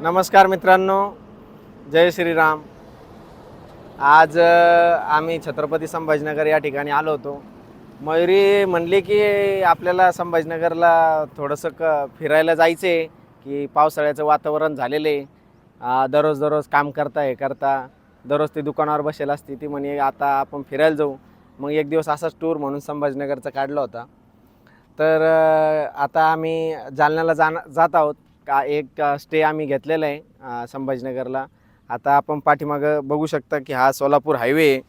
नमस्कार मित्रांनो जय श्रीराम. आज आम्ही छत्रपती संभाजीनगर या ठिकाणी आलो होतो. मयुरी म्हणली की आपल्याला संभाजीनगरला थोडंसं क फिरायला जायचं आहे की पावसाळ्याचं वातावरण झालेलं आहे. दररोज दररोज काम करता हे करता दररोज ती दुकानावर बसेल असती ती म्हणे आता आपण फिरायला जाऊ. मग एक दिवस असाच टूर म्हणून संभाजीनगरचा काढला होता. तर आता आम्ही जालन्याला जाण जात आहोत. का एक स्टे आम्ही घेतलेला आहे संभाजीनगरला. आता आपण पाठीमागं बघू शकता की हा सोलापूर हायवे आहे.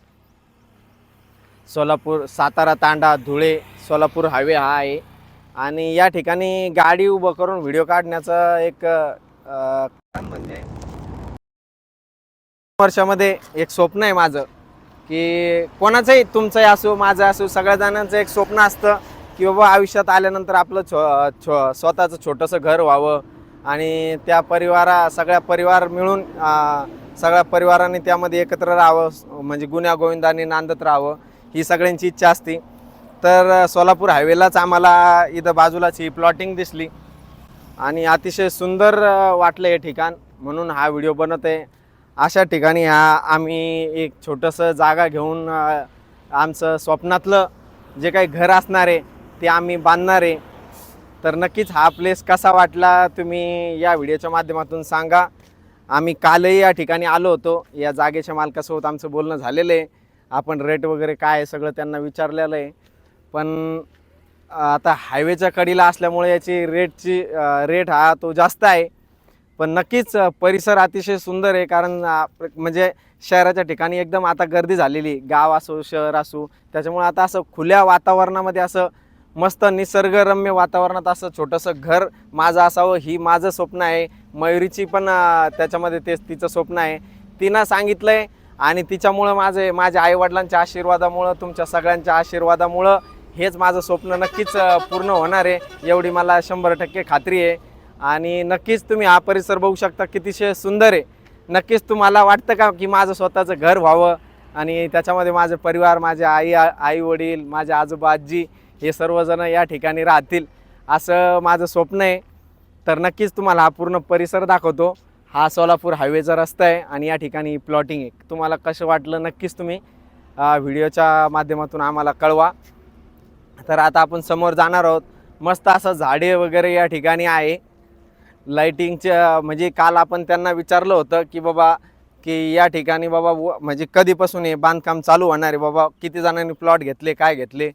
सोलापूर सातारा तांडा धुळे सोलापूर हायवे हा आहे. आणि या ठिकाणी गाडी उभं करून व्हिडिओ काढण्याचं एक म्हणजे वर्षामध्ये एक स्वप्न आहे माझं की कोणाचंही तुमचंही असो माझं असो सगळ्या जणांचं एक स्वप्न असतं की बाबा आयुष्यात आल्यानंतर आपलं छो छो स्वतःचं छोटंसं घर व्हावं आणि त्या परिवारा सगळ्या परिवार मिळून सगळ्या परिवाराने त्यामध्ये एकत्र राहावं म्हणजे गुन्ह्या गोविंदाने नांदत राहावं ही सगळ्यांची इच्छा असते. तर सोलापूर हायवेलाच आम्हाला इथं बाजूलाच ही प्लॉटिंग दिसली. आणि अतिशय सुंदर वाटलं हे ठिकाण म्हणून हा व्हिडिओ बनत आहे. अशा ठिकाणी हा आम्ही एक छोटंसं जागा घेऊन आमचं स्वप्नातलं जे काही घर असणार आहे ते आम्ही बांधणार आहे. तर नक्कीच हा प्लेस कसा वाटला तुम्ही या व्हिडिओच्या माध्यमातून सांगा. आम्ही कालही या ठिकाणी आलो होतो. या जागेच्या मालकासोबत आमचं बोलणं झालेलं आहे. आपण रेट वगैरे काय आहे सगळं त्यांना विचारलेलं आहे. पण आता हायवेच्या कडीला असल्यामुळे याची रेटची रेट हा तो जास्त आहे. पण नक्कीच परिसर अतिशय सुंदर आहे. कारण आप- म्हणजे शहराच्या ठिकाणी एकदम आता गर्दी झालेली गाव असो शहर असो त्याच्यामुळे आता असं खुल्या वातावरणामध्ये असं मस्त निसर्गरम्य वातावरणात असं छोटंसं घर माझं असावं ही माझं स्वप्न आहे. मयुरीची पण त्याच्यामध्ये तेच तिचं स्वप्न आहे. तिनं सांगितलं आहे आणि तिच्यामुळं माझे माझ्या आईवडिलांच्या आशीर्वादामुळं तुमच्या सगळ्यांच्या आशीर्वादामुळं हेच माझं स्वप्न नक्कीच पूर्ण होणार आहे. एवढी मला शंभर टक्के खात्री आहे. आणि नक्कीच तुम्ही हा परिसर बघू शकता कितीशे सुंदर आहे. नक्कीच तुम्हाला वाटतं का की माझं स्वतःचं घर व्हावं? आणि त्याच्यामध्ये माझे परिवार माझे आई आई वडील माझे आजोबा आजी हे सर्वजण या ठिकाणी राहतील. असं माझं स्वप्न आहे. तर नक्कीच तुम्हाला हा पूर्ण परिसर दाखवतो. हा सोलापूर हायवेचा रस्ता आहे आणि या ठिकाणी प्लॉटिंग आहे. तुम्हाला कसं वाटलं नक्कीच तुम्ही व्हिडिओच्या माध्यमातून आम्हाला कळवा. तर आता आपण समोर जाणार आहोत. मस्त असं झाडे वगैरे या ठिकाणी आहे. लाईटिंगच्या म्हणजे काल आपण त्यांना विचारलं होतं की बाबा की या ठिकाणी बाबा व- म्हणजे कधीपासून हे बांधकाम चालू होणार आहे? बाबा किती जणांनी प्लॉट घेतले काय घेतले?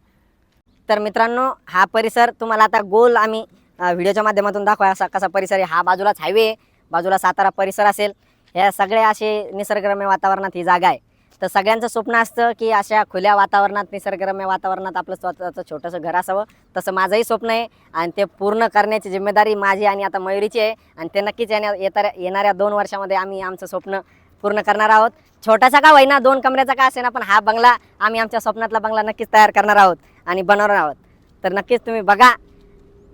तर मित्रांनो हा परिसर तुम्हाला आता गोल आम्ही व्हिडिओच्या माध्यमातून दाखवा असा कसा परिसर आहे. हा बाजूलाच हायवे आहे. बाजूला सातारा परिसर असेल. ह्या सगळ्या असे निसर्गरम्य वातावरणात ही जागा आहे. तर सगळ्यांचं स्वप्न असतं की अशा खुल्या वातावरणात निसर्गरम्य वातावरणात आपलं स्वतःचं छोटंसं घर असावं. तसं माझंही स्वप्न आहे आणि ते पूर्ण करण्याची जिम्मेदारी माझी आणि आता मयुरीची आहे. आणि ते नक्कीच येण्या येत्या येणाऱ्या दोन वर्षामध्ये आम्ही आमचं स्वप्न पूर्ण करणार आहोत. छोटासा का होईना दोन कमऱ्याचा का असेना पण हा बंगला आम्ही आमच्या स्वप्नातला बंगला नक्कीच तयार करणार आहोत आणि बनवणार आहोत. तर नक्कीच तुम्ही बघा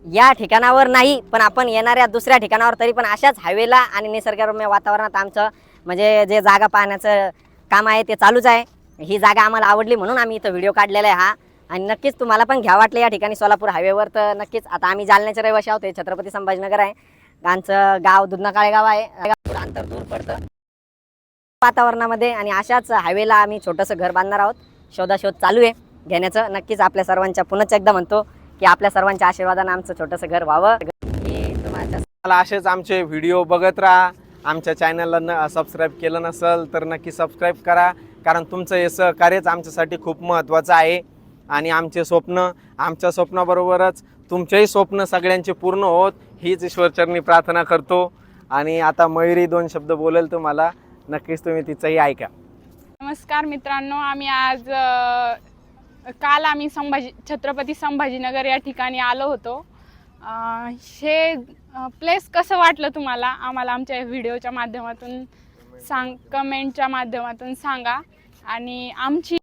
या ठिकाणावर नाही पण आपण येणाऱ्या दुसऱ्या ठिकाणावर तरी पण अशाच हवेला आणि निसर्गरम्य वातावरणात आमचं म्हणजे जे जागा पाहण्याचं काम आहे ते चालूच आहे. ही जागा आम्हाला आवडली म्हणून आम्ही इथं व्हिडिओ काढलेला आहे हा. आणि नक्कीच तुम्हाला पण घ्या वाटलं या ठिकाणी सोलापूर हायवेवर तर नक्कीच आता आम्ही जालन्याचे रहिवाशी आहोत हे छत्रपती संभाजीनगर आहे. आमचं गाव दुधना काळेगाव आहे. अंतर दूर पडतं. वातावरणामध्ये आणि अशाच हायवेला आम्ही छोटंसं घर बांधणार आहोत. शोधाशोध चालू आहे. घेण्याचं नक्कीच आपल्या सर्वांच्या पुनच एकदा म्हणतो की आपल्या सर्वांच्या आशीर्वादानं आमचं छोटंसं घर व्हावं. तुम्हाला मला असेच आमचे व्हिडिओ बघत राहा. आमच्या चॅनलला न सबस्क्राईब केलं नसेल तर नक्की सबस्क्राईब करा. कारण तुमचं हे सहकार्यच आमच्यासाठी खूप महत्त्वाचं आहे. आणि आमचे स्वप्न आमच्या स्वप्नाबरोबरच तुमचेही स्वप्न सगळ्यांचे पूर्ण होत. हीच ईश्वरचरणी प्रार्थना करतो. आणि आता मयुरी दोन शब्द बोलेल तुम्हाला. नक्कीच तुम्ही तिचंही ऐका. नमस्कार मित्रांनो आम्ही आज अ, काल आम्ही संभाजी छत्रपती संभाजीनगर या ठिकाणी आलो होतो. अ, हे प्लेस कसं वाटलं तुम्हाला? आम्हाला आमच्या व्हिडिओच्या माध्यमातून सांग कमेंटच्या माध्यमातून सांगा. आणि आमची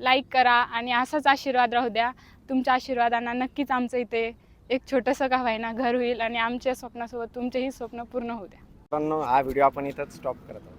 लाईक करा आणि असाच आशीर्वाद राहू द्या. तुमच्या आशीर्वादांना नक्कीच आमचं इथे एक छोटंसं का होईना घर होईल आणि आमच्या स्वप्नासोबत तुमचेही स्वप्न पूर्ण होऊ द्या. मित्रांनो हा व्हिडिओ आपण इथंच स्टॉप करत आहोत.